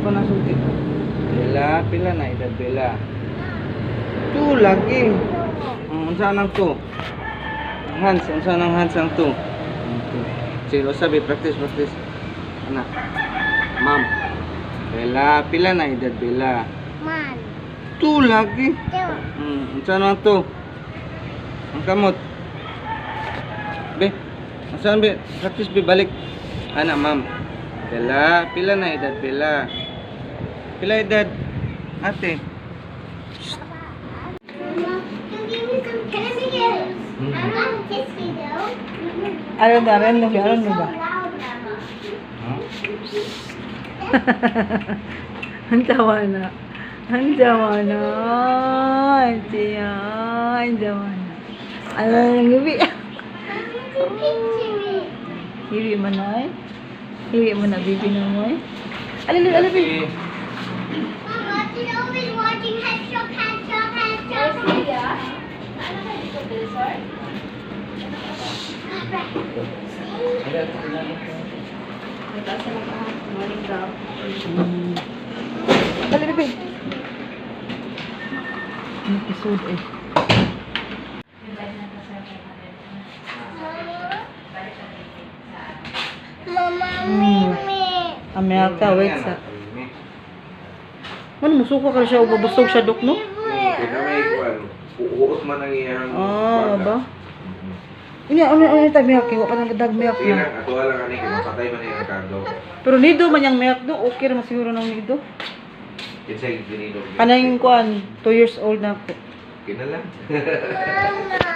pa nasuti ko. Bela, pila na edad bela. Tu lagi. Um, unsa nang tu? Hands, unsa nang hands ang tu? Silo sabi practice practice. Ana. Ma'am. Bela, pila na edad bela. Man. Tu lagi. Eh. Tu. Um, mm, unsa nang tu? Ang kamot. Be. Unsa be? Practice be balik. Ana, ma'am. Bela, pila na edad bela. Hello, Dad. Ate. Shh. Mm -hmm. Alam na, alam na ba? Alam na ba? Ang tawa na. Ang tawa na. Tiya. Ang tawa na. Alam na ng ibi. Ibi mo na eh. Ibi mo na, bibi na mo eh. Alam na, alam. Dali, baby. Episode eh. Mama, mimi. Amelka, wait sa... Ano, musuko ka siya, ubabusog siya, dok, no? Mimi. Uot man ang iyang Ah, ba? Mm-hmm. Ini ano ano ta miyak ko pa nang dag miyak Sige na. lang, ato lang ani kay patay man ni Ricardo. Pero nido man yang miyak do, okay ra masiguro nang nido. Kinsay ginido. Kanang kuan, 2 years old na ko. Kinala.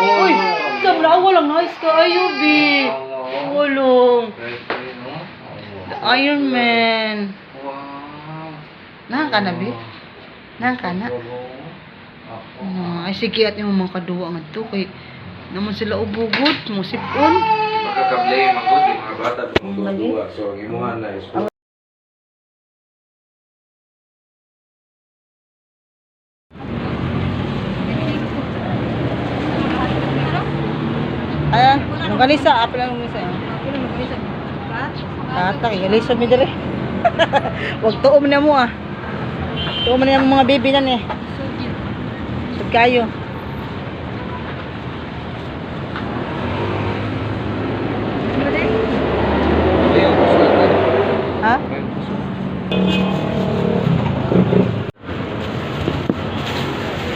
Uy, tam na oh, wala nice ka ayubi. Oh, oh. Walong. The Iron Man. Wow. Nang ka bi? Nang ka? Uh, ay sige at yung mga kaduwa nga to kay naman sila ubugod mo sipon makakablay magod yung mga bata duwa so ang na is Ayan, magalisa, apil lang magalisa. Eh. Apil ah, lang magalisa. Katak, galisa mi dali. Wag tuom na mo ah. Tuom na yung mga bibi nan eh. Tod kayo. Ha?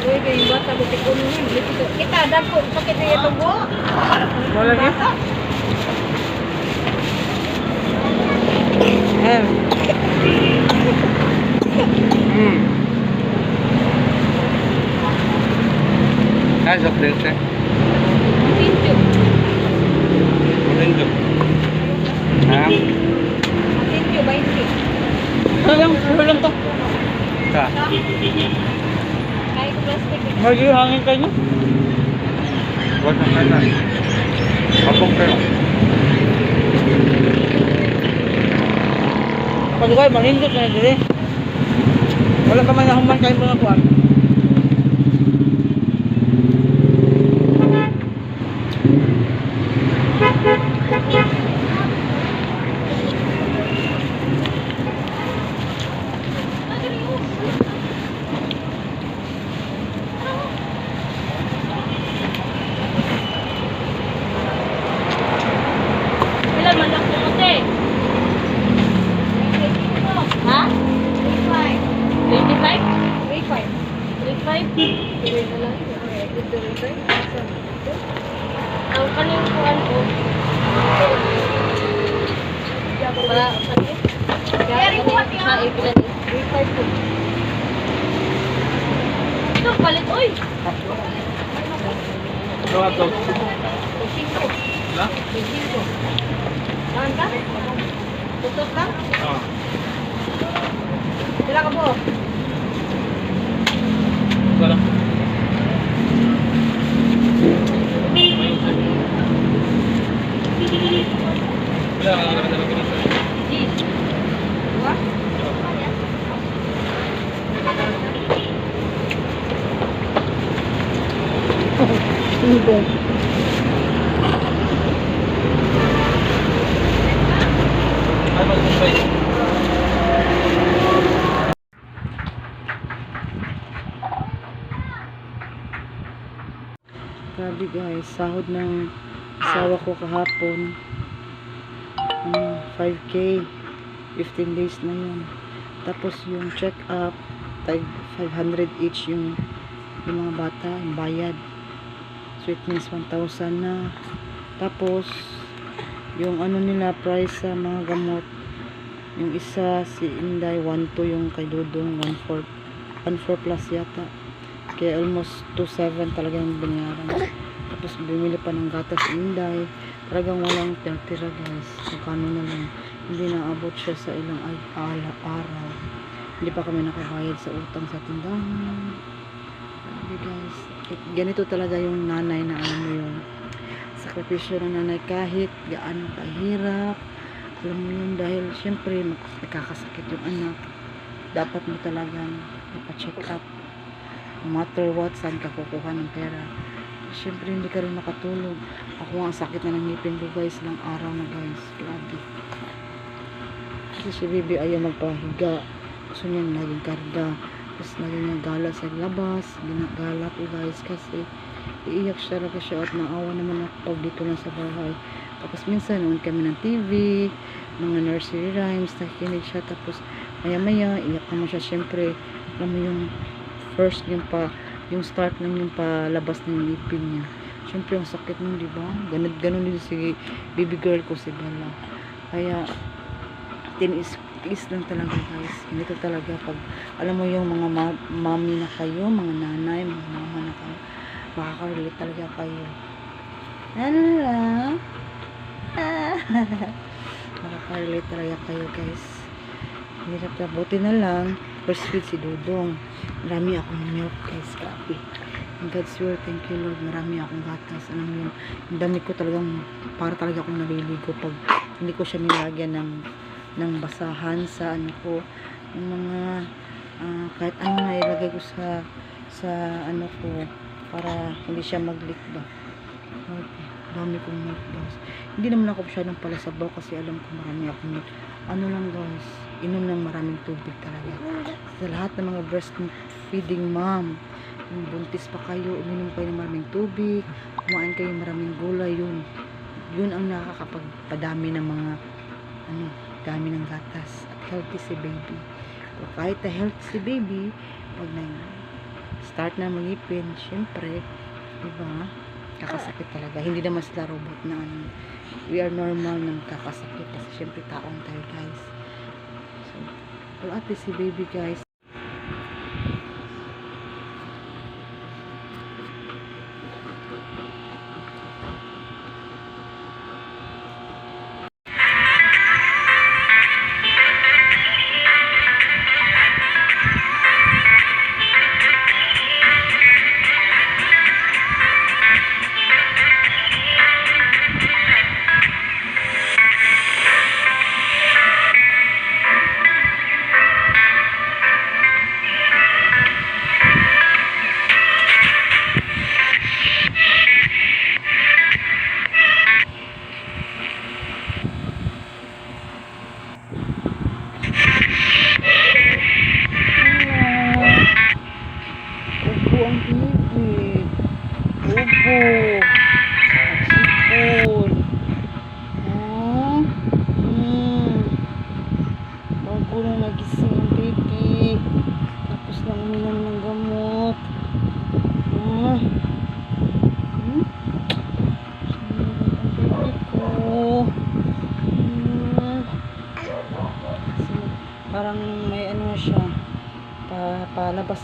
Uy, kayo ba? Sabi ko niya. Kita, dako. Sakit na ito po. Wala? Mm. Ah, sok dulce. Tunjuk. Tunjuk. Ah. Tunjuk baik. Tolong, tolong to. Ta. Kayak plastik. Bagi hangin kayaknya. Buat makanan. Kapok kayo. Pag kayo, malindot na dito. Eh. Wala ka man nahuman kayong mga kuwan. 3.5. 3.5? Tuloy na lang. Okay. Ang kanyang kuhan ko, para kanyang, 3.5. Ito, palit, oy! Ano nga daw? 5. Na? Ka? Tutok ka? Oo. Sila ka po? lang. Wala, wala naman talaga dito. Thank you. Guys, sahod ng asawa ko kahapon. Ano, 5K. 15 days na yun. Tapos yung check up, tag 500 each yung, yung mga bata, yung bayad. Sweetness 1,000 na. Tapos, yung ano nila, price sa mga gamot. Yung isa, si Inday, 1,2 yung kay Dudong, 1,4 1,4 plus yata. Kaya almost 2,7 talaga yung binayaran. Tapos bumili pa ng gatas Inday. Talagang walang tira guys. Magkano na lang. Hindi naabot siya sa ilang ala, araw. Hindi pa kami nakabayad sa utang sa tindahan. Grabe guys. Ganito talaga yung nanay na alam mo yung sakripisyo ng nanay kahit gaano kahirap. Alam mo yun dahil syempre nakakasakit yung anak. Dapat mo talagang ipa-check up. No matter what, saan ka kukuha ng pera. Syempre hindi ka rin makatulog. Ako ang sakit na ng ngipin ko guys ng araw na guys. Grabe. Kasi si baby ayaw magpahiga. Gusto niya naging karga. Tapos lagi niya gala sa labas. Ginagala ko guys kasi iiyak siya talaga siya at naawa naman ako dito lang sa bahay. Tapos minsan noon kami ng TV, mga nursery rhymes, nakikinig siya. Tapos maya maya, iyak naman siya syempre. Alam mo yung first yung pa, yung start ng yung palabas ng ngipin niya. Syempre ang sakit nun, di ba? Ganun, ganun din si baby girl ko si Bella. Kaya tinis tiis lang talaga guys. Ganito talaga pag alam mo yung mga ma- mami na kayo, mga nanay, mga mama na kayo, makaka-relate talaga kayo. Hello. Ah. makaka-relate talaga kayo guys. Hirap na. Buti na lang, breastfeed si Dudong. Marami akong milk guys. Grabe. And God's will, thank you Lord. Marami akong gatas. Alam mo yun, yung damit ko talagang, para talaga akong naliligo pag hindi ko siya nilagyan ng ng basahan sa ano ko yung mga ah, kahit ano na ilagay ko sa sa ano ko para hindi siya mag-leak ba Lord, dami kong milk guys hindi naman ako siya ng palasabaw kasi alam ko marami akong milk ano lang guys inom ng maraming tubig talaga sa lahat ng mga breastfeeding mom yung buntis pa kayo uminom kayo ng maraming tubig kumain kayo ng maraming gulay yun yun ang nakakapagpadami ng mga ano dami ng gatas at healthy si baby. So, kahit na healthy si baby, pag nag start na magipin, syempre, di ba, kakasakit talaga. Hindi naman sila robot na ano. We are normal ng kakasakit kasi syempre taong tayo guys. So, well, at least si baby guys,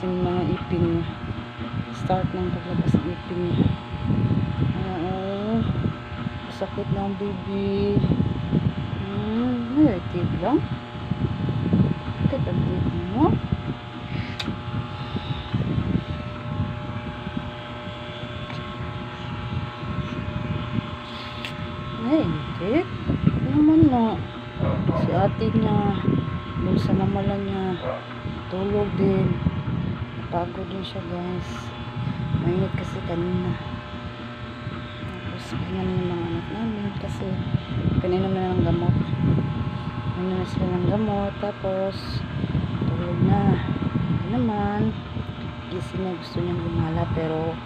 yung mga ipin niya. Start ng paglabas ng ipin niya. Oo. Sakit na ang baby. Hmm, ay, tip lang. Sakit ang baby mo. Ay, hindi. Ano naman na. Si ate niya, dun sa namala niya, tulog din. Napagod din siya guys. Mainit kasi kanina. Tapos na yung mga anak namin kasi pininom na ng gamot. Pininom na sila ng gamot. Tapos tulog na. Ito naman, gising na gusto niyang gumala pero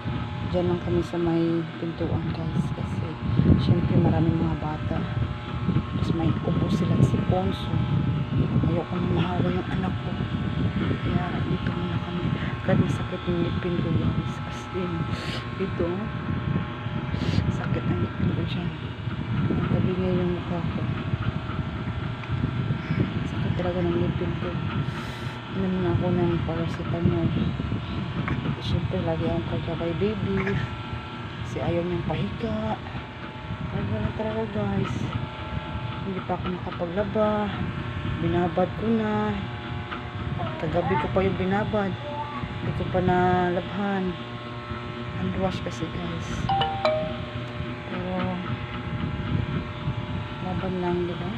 Diyan lang kami sa may pintuan guys kasi syempre maraming mga bata. Tapos may upo sila si Ponso. Ayoko na mahawa yung anak ko. Kaya dito muna kami. Kahit masakit yung ngipin ko guys. As in, dito. Sakit ang ngipin ko dyan. Tabi niya yung mukha ko. Sakit talaga ng ngipin ko. Inom na ako ng paracetamol. Siyempre, lagi akong kagabay baby. Kasi ayaw niyang pahiga. Kaya na talaga guys. Hindi pa ako makapaglaba. Binabad ko na. Kagabi ko pa yung binabad. Hindi ko pa nalabhan. Hand wash kasi guys. Pero, laban lang, di ba?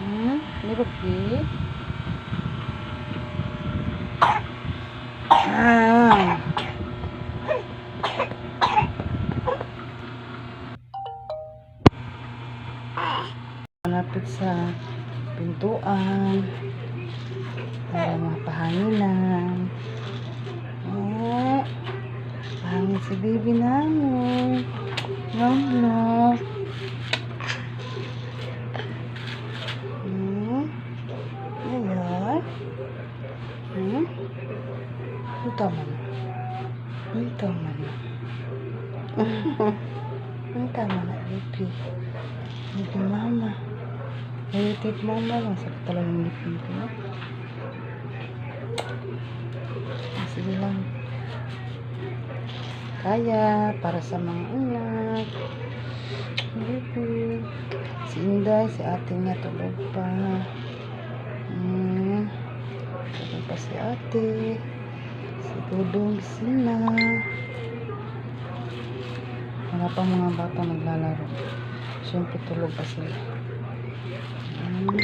Hmm? Di ba, Pete? Ah. Malapit sa pintuan pahangin si baby namin. Long. Hmm? Ayan. Hmm? Na. Ang tama na. Ang tama na, baby. Baby mama. Heritage mama lang. Sakit talaga ng lipin ko. Ah, Sige lang. Kaya, para sa mga anak. Si Inday, si ate niya tulog pa. Hmm. Tulog pa si ate. Si Dudong sina. Wala pa mga bata naglalaro. Siyempre tulog pa sila. Hmm.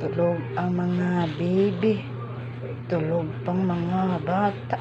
Tulog ang mga baby. Tulog pang mga bata.